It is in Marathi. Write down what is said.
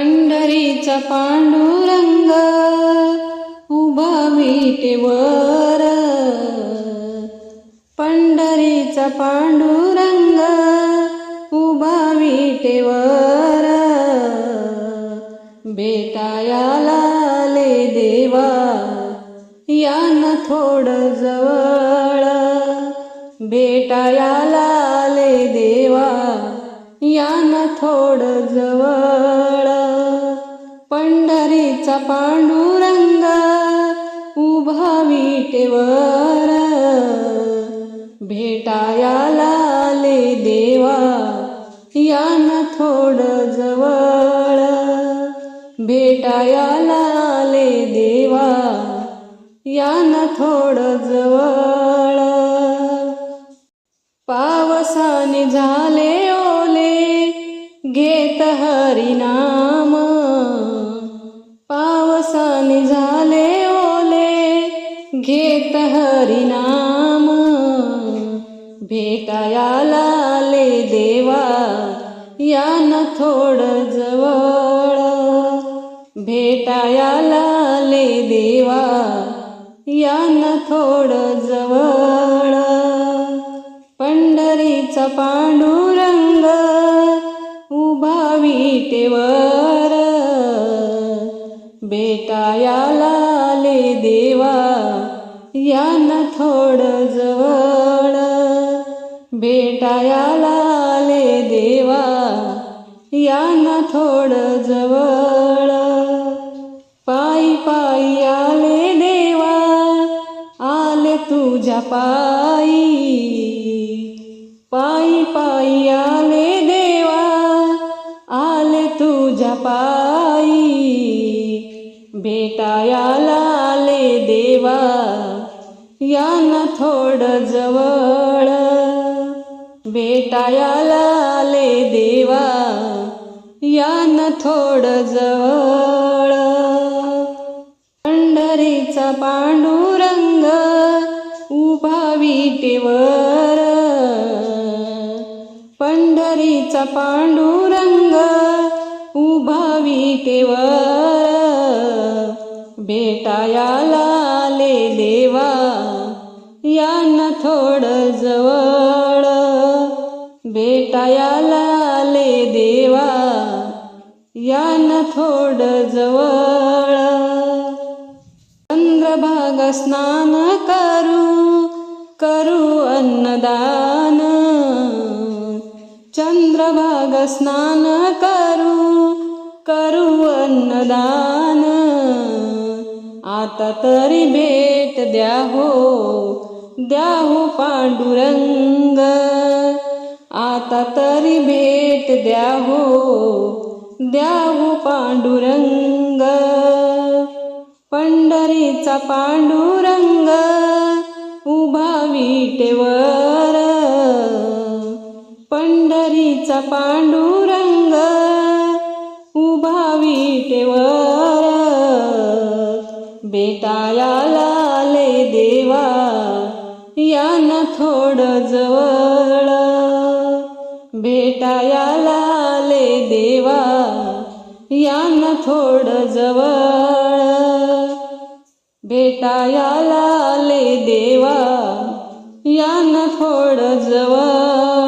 पंढरीचा पांडुरंग उभा विटेवर पंढरीचा पांडुरंग उभा विटेवर बेटायाला आले देवा यान थोडं जवळ. बेटायाला आले देवा यान थोडं जवळ. पंढरीचा पांडुरंग उभा विटेवर भेटायाला आले देवा यान थोडं जवळ. भेटायाला आले देवा यान थोडं जवळ. पावसाने झाले ओले घेत हरिनाम. पावसाने झाले ओले घेत हरिनाम भेटायाला आले देवा यान थोडं जवळ. भेटायाला आले देवा यान थोडं जवळ. पंढरीचा पांडुरंग उभा विटेवर. बेटायाला आले देवा यान थोडं जवळ. बेटायाला आले देवा यान थोडं जवळ. पायी पायी आले देवा आले तुझ्या पाय. भेटायाला आले देवा यान थोडं जवळ. भेटायाला आले देवा यान थोडं जवळ. पंढरीचा पांडुरंग उभा विटेवर. पंढरीचा पांडुरंग उभा विटेवर. भेटायाला आले देवा. यान थोडं जवळ. भेटायाला आले देवा. यान थोडं जवळ. चंद्रभाग स्नान करू करू अन्नदान. चंद्रभाग स्नान करू करू अन्नदान. आता तरी भेट द्या हो द्या हो पांडुरंग. आता तरी भेट द्या हो द्या हो पांडुरंग. पंढरीचा पांडुरंग उभा विटेवर. पंढरीचा पांडुरंग उभा विटेवर. बेटायाला आले देवा यान थोडं जवळ. भेटायाला आले देवा यान थोडं जवळ. भेटायाला आले देवा यान थोडं जवळ.